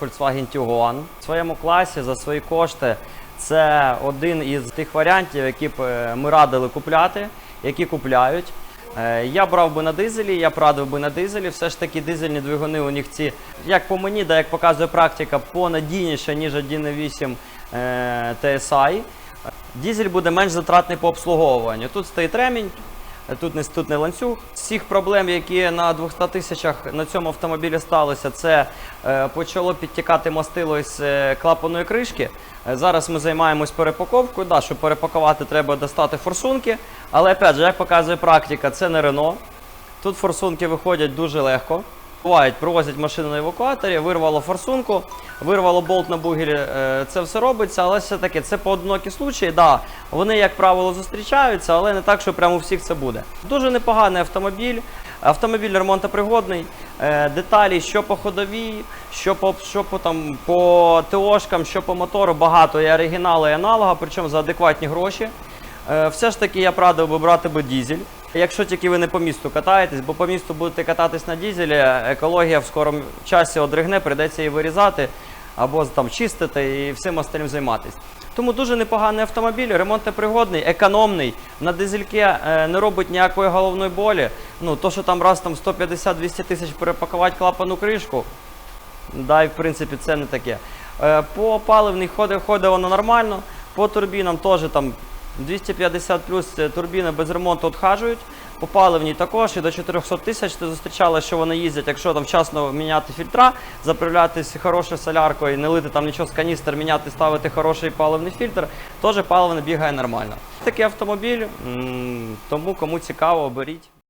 Volkswagen Tiguan в своєму класі за свої кошти. Це один із тих варіантів, які б е, ми радили купляти, які купляють. Е, Я брав би на дизелі, я б радив би на дизелі. Все ж таки дизельні двигуни у них ці, як по мені, да як показує практика, понадійніше, ніж 1.8 е, TSI. Дізель буде менш затратний по обслуговуванню. Тут стоїть ремінь, тут не, тут не ланцюг. Всіх проблем, які на 200 тисячах на цьому автомобілі сталося, це е, почало підтікати мастило із е, клапаної кришки. Е, зараз ми займаємось перепаковкою. Да, щоб перепакувати, треба достати форсунки. Але опять же, як показує практика, це не Рено. Тут форсунки виходять дуже легко. Бувають, привозять машину на евакуаторі, вирвало форсунку, вирвало болт на бугері. е, Це все робиться, але все-таки це поодинокі случаї. Да, вони, як правило, зустрічаються, але не так, що прямо у всіх це буде. Дуже непоганий автомобіль. Автомобіль ремонтопригодний. Е, Деталі, що по ходовій, що по що по там по ТОшкам, що по мотору, багато і оригіналу, і аналога, причому за адекватні гроші. Е, Все ж таки я б радив би брати би дізель. Якщо тільки ви не по місту катаєтесь, бо по місту будете кататись на дізелі, екологія в скорому часі одригне, прийдеться її вирізати або там чистити і всім остальним займатися. Тому дуже непоганий автомобіль, ремонтопригодний, економний. На дизельке е, не робить ніякої головної болі. Ну, то, що там раз там 150-200 тисяч перепакувати клапану кришку, Да, і в принципі це не таке. Е, По паливній ходить, ходить воно нормально, по турбінам теж там 250 плюс е, турбіни без ремонту відхажують. По паливній також і до 400 тисяч ти зустрічала, що вони їздять, якщо там вчасно міняти фільтра, заправлятися хорошою соляркою, не лити там нічого з каністр, міняти, ставити хороший паливний фільтр, теж паливо не бігає нормально. Такий автомобіль, тому кому цікаво, беріть.